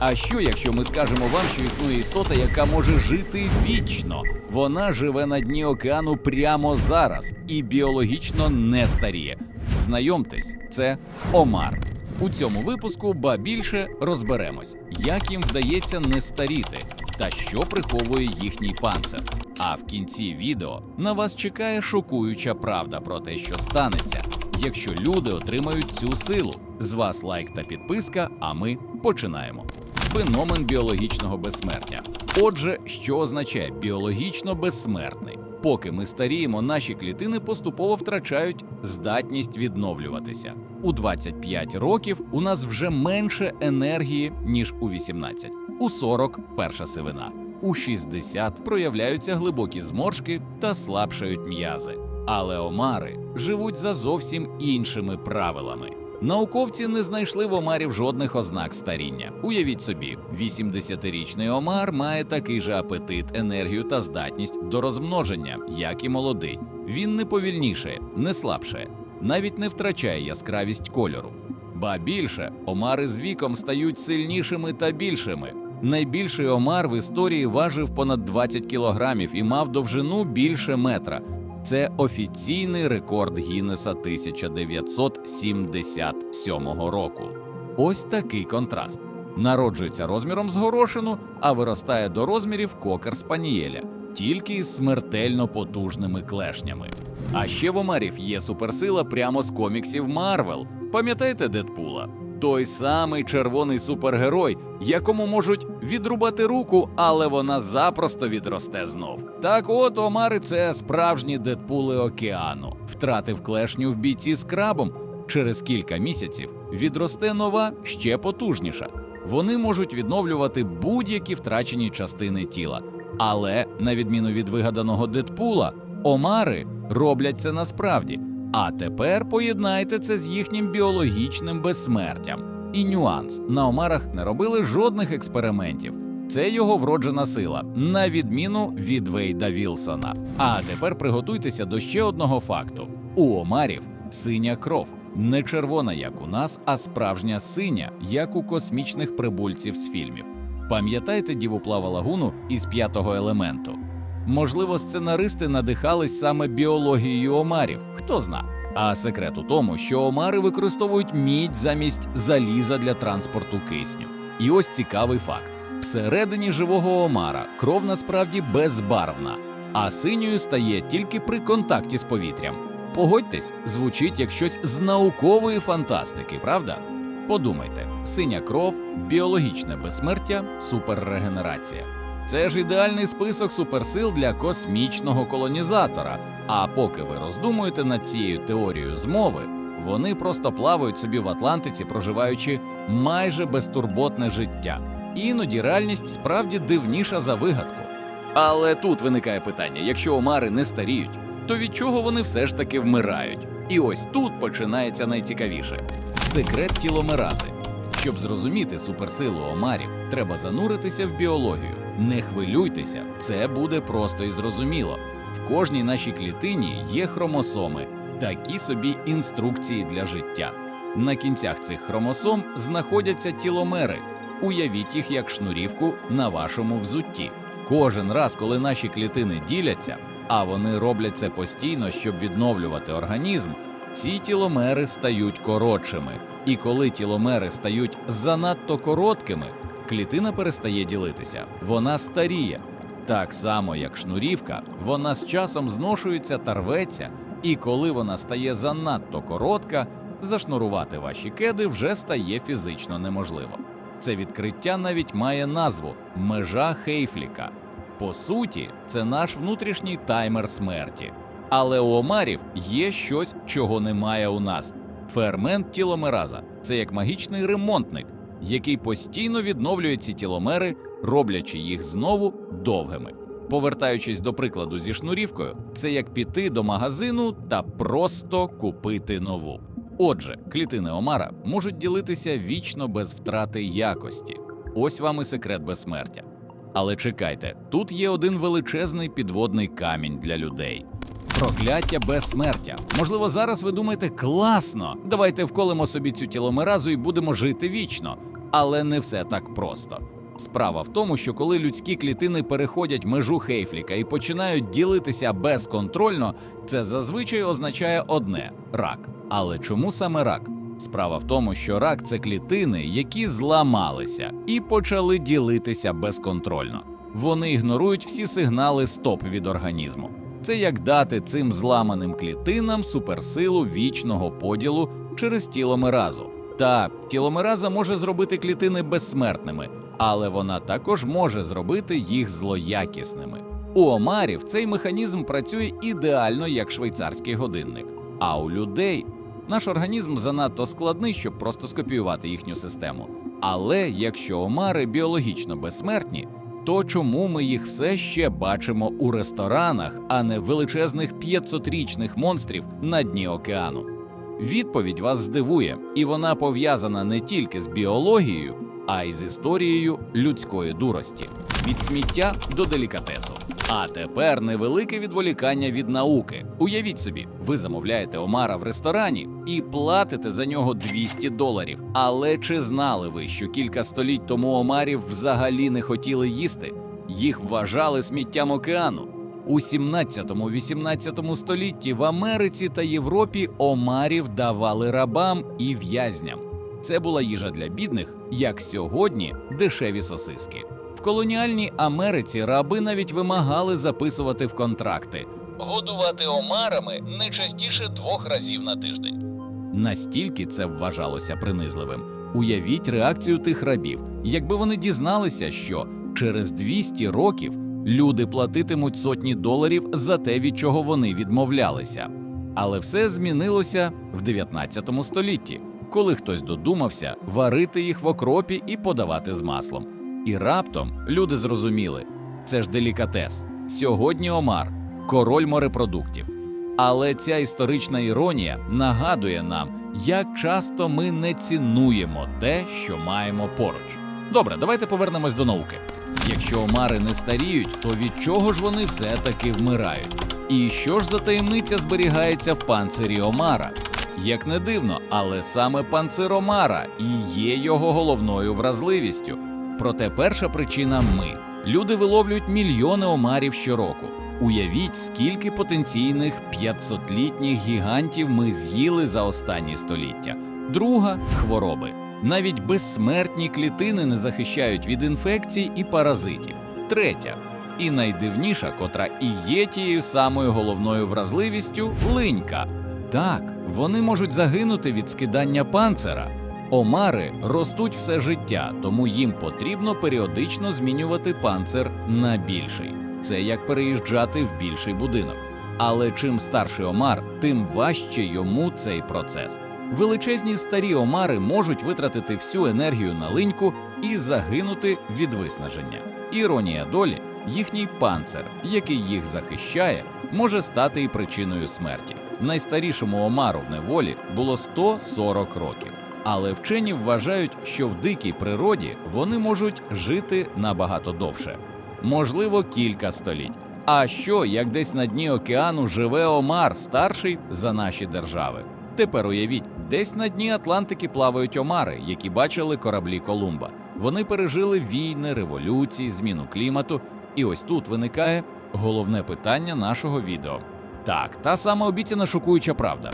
А що, якщо ми скажемо вам, що існує істота, яка може жити вічно? Вона живе на дні океану прямо зараз і біологічно не старіє. Знайомтесь, це Омар. У цьому випуску ба більше розберемось, як їм вдається не старіти та що приховує їхній панцир. А в кінці відео на вас чекає шокуюча правда про те, що станеться, якщо люди отримають цю силу. З вас лайк та підписка, а ми починаємо. Феномен біологічного безсмертя. Отже, що означає біологічно безсмертний? Поки ми старіємо, наші клітини поступово втрачають здатність відновлюватися. У 25 років у нас вже менше енергії, ніж у 18. У 40 – перша сивина. У 60 проявляються глибокі зморшки та слабшають м'язи. Але омари живуть за зовсім іншими правилами. Науковці не знайшли в омарів жодних ознак старіння. Уявіть собі, 80-річний омар має такий же апетит, енергію та здатність до розмноження, як і молодий. Він не повільнішає, не слабшає, навіть не втрачає яскравість кольору. Ба більше, омари з віком стають сильнішими та більшими. Найбільший омар в історії важив понад 20 кілограмів і мав довжину більше метра. Це офіційний рекорд Гіннеса 1977 року. Ось такий контраст. Народжується розміром з горошину, а виростає до розмірів кокер спанієля, тільки із смертельно потужними клешнями. А ще в омарів є суперсила прямо з коміксів Марвел. Пам'ятаєте Дедпула? Той самий червоний супергерой, якому можуть відрубати руку, але вона запросто відросте знов. Так от омари це справжні Дедпули океану. Втратив клешню в бійці з крабом. Через кілька місяців відросте нова ще потужніша. Вони можуть відновлювати будь-які втрачені частини тіла. Але, на відміну від вигаданого Дедпула, омари роблять це насправді. А тепер поєднайте це з їхнім біологічним безсмертям. І нюанс: на омарах не робили жодних експериментів. Це його вроджена сила, на відміну від Вейда Вілсона. А тепер приготуйтеся до ще одного факту: у омарів синя кров. Не червона, як у нас, а справжня синя, як у космічних прибульців з фільмів. Пам'ятаєте дівуплава лагуну із п'ятого елементу? Можливо, сценаристи надихались саме біологією омарів, хто зна. А секрет у тому, що омари використовують мідь замість заліза для транспорту кисню. І ось цікавий факт: всередині живого омара кров насправді безбарвна, а синьою стає тільки при контакті з повітрям. Погодьтесь, звучить як щось з наукової фантастики, правда? Подумайте: синя кров, біологічне безсмертя, суперрегенерація. Це ж ідеальний список суперсил для космічного колонізатора. А поки ви роздумуєте над цією теорією змови, вони просто плавають собі в Атлантиці, проживаючи майже безтурботне життя. Іноді реальність справді дивніша за вигадку. Але тут виникає питання: якщо омари не старіють, то від чого вони все ж таки вмирають? І ось тут починається найцікавіше секрет тіломерази. Щоб зрозуміти суперсилу омарів, треба зануритися в біологію. Не хвилюйтеся, це буде просто і зрозуміло. В кожній нашій клітині є хромосоми, такі собі інструкції для життя. На кінцях цих хромосом знаходяться тіломери. Уявіть їх як шнурівку на вашому взутті. Кожен раз, коли наші клітини діляться, а вони роблять це постійно, щоб відновлювати організм, ці тіломери стають коротшими. І коли тіломери стають занадто короткими, клітина перестає ділитися, вона старіє. Так само, як шнурівка, вона з часом зношується та рветься, і коли вона стає занадто коротка, зашнурувати ваші кеди вже стає фізично неможливо. Це відкриття навіть має назву межа Хейфліка. По суті, це наш внутрішній таймер смерті. Але у омарів є щось, чого немає у нас. Фермент тіломераза це як магічний ремонтник, який постійно відновлює ці тіломери, роблячи їх знову довгими. Повертаючись до прикладу зі шнурівкою, це як піти до магазину та просто купити нову. Отже, клітини омара можуть ділитися вічно без втрати якості. Ось вам і секрет безсмертя. Але чекайте, тут є один величезний підводний камінь для людей. Прокляття безсмертя. Можливо, зараз ви думаєте, класно, давайте вколимо собі цю тіломеразу і будемо жити вічно. Але не все так просто. Справа в тому, що коли людські клітини переходять межу Хейфліка і починають ділитися безконтрольно, це зазвичай означає одне рак. Але чому саме рак? Справа в тому, що рак це клітини, які зламалися і почали ділитися безконтрольно. Вони ігнорують всі сигнали стоп від організму. Це як дати цим зламаним клітинам суперсилу вічного поділу через тіломеразу. Та тіломераза може зробити клітини безсмертними, але вона також може зробити їх злоякісними. У омарів цей механізм працює ідеально як швейцарський годинник. А у людей наш організм занадто складний, щоб просто скопіювати їхню систему. Але якщо омари біологічно безсмертні, то чому ми їх все ще бачимо у ресторанах, а не величезних 500-річних монстрів на дні океану? Відповідь вас здивує, і вона пов'язана не тільки з біологією, а й з історією людської дурості від сміття до делікатесу. А тепер невелике відволікання від науки. Уявіть собі, ви замовляєте омара в ресторані і платите за нього 200 доларів. Але чи знали ви, що кілька століть тому омарів взагалі не хотіли їсти? Їх вважали сміттям океану. У 17-18 столітті в Америці та Європі омарів давали рабам і в'язням. Це була їжа для бідних, як сьогодні дешеві сосиски. В колоніальній Америці раби навіть вимагали записувати в контракти годувати омарами не частіше двох разів на тиждень. Настільки це вважалося принизливим. Уявіть реакцію тих рабів, якби вони дізналися, що через 200 років люди платитимуть сотні доларів за те, від чого вони відмовлялися. Але все змінилося в 19 столітті, коли хтось додумався варити їх в окропі і подавати з маслом. І раптом люди зрозуміли, це ж делікатес. Сьогодні омар, король морепродуктів. Але ця історична іронія нагадує нам, як часто ми не цінуємо те, що маємо поруч. Добре, давайте повернемось до науки. Якщо омари не старіють, то від чого ж вони все-таки вмирають? І що ж за таємниця зберігається в панцирі омара? Як не дивно, але саме панцир омара і є його головною вразливістю. Проте перша причина ми. Люди виловлюють мільйони омарів щороку. Уявіть, скільки потенційних 500-літніх гігантів ми з'їли за останні століття. Друга хвороби. Навіть безсмертні клітини не захищають від інфекцій і паразитів. Третя і найдивніша, котра і є тією самою головною вразливістю линька. Так, вони можуть загинути від скидання панцира. Омари ростуть все життя, тому їм потрібно періодично змінювати панцир на більший. Це як переїжджати в більший будинок. Але чим старший омар, тим важче йому цей процес. Величезні старі омари можуть витратити всю енергію на линьку і загинути від виснаження. Іронія долі, їхній панцир, який їх захищає, може стати і причиною смерті. Найстарішому омару в неволі було 140 років. Але вчені вважають, що в дикій природі вони можуть жити набагато довше, можливо, кілька століть. А що, як десь на дні океану живе омар старший за наші держави? Тепер уявіть, десь на дні Атлантики плавають омари, які бачили кораблі Колумба. Вони пережили війни, революції, зміну клімату. І ось тут виникає головне питання нашого відео. Так, та сама обіцяна шокуюча правда.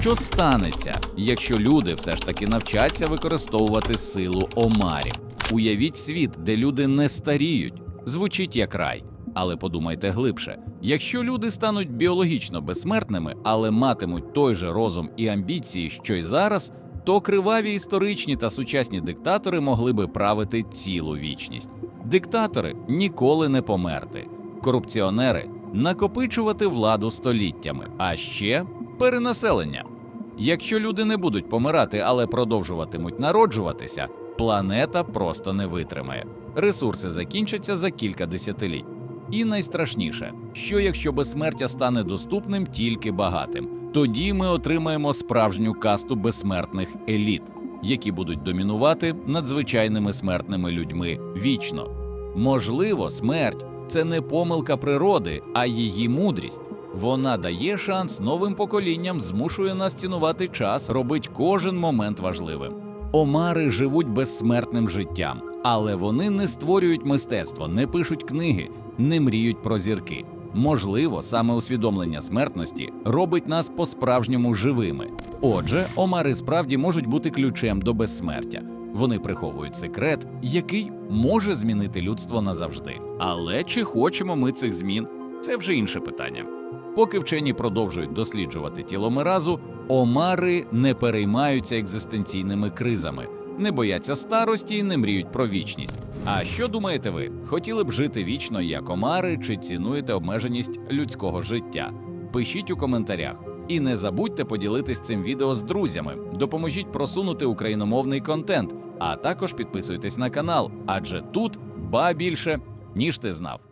Що станеться, якщо люди все ж таки навчаться використовувати силу омарів? Уявіть світ, де люди не старіють, звучить як рай. Але подумайте глибше: якщо люди стануть біологічно безсмертними, але матимуть той же розум і амбіції, що й зараз, то криваві історичні та сучасні диктатори могли би правити цілу вічність. Диктатори ніколи не померти, корупціонери накопичувати владу століттями, а ще перенаселення. Якщо люди не будуть помирати, але продовжуватимуть народжуватися, планета просто не витримає. Ресурси закінчаться за кілька десятиліть. І найстрашніше, що якщо безсмертя стане доступним тільки багатим, тоді ми отримаємо справжню касту безсмертних еліт, які будуть домінувати над звичайними смертними людьми вічно. Можливо, смерть це не помилка природи, а її мудрість. Вона дає шанс новим поколінням, змушує нас цінувати час, робить кожен момент важливим. Омари живуть безсмертним життям, але вони не створюють мистецтво, не пишуть книги, не мріють про зірки. Можливо, саме усвідомлення смертності робить нас по-справжньому живими. Отже, омари справді можуть бути ключем до безсмертя. Вони приховують секрет, який може змінити людство назавжди. Але чи хочемо ми цих змін? Це вже інше питання. Поки вчені продовжують досліджувати тіломеразу, омари не переймаються екзистенційними кризами, не бояться старості і не мріють про вічність. А що думаєте ви? Хотіли б жити вічно як омари, чи цінуєте обмеженість людського життя? Пишіть у коментарях. І не забудьте поділитись цим відео з друзями. Допоможіть просунути україномовний контент, а також підписуйтесь на канал, адже тут ба більше, ніж ти знав.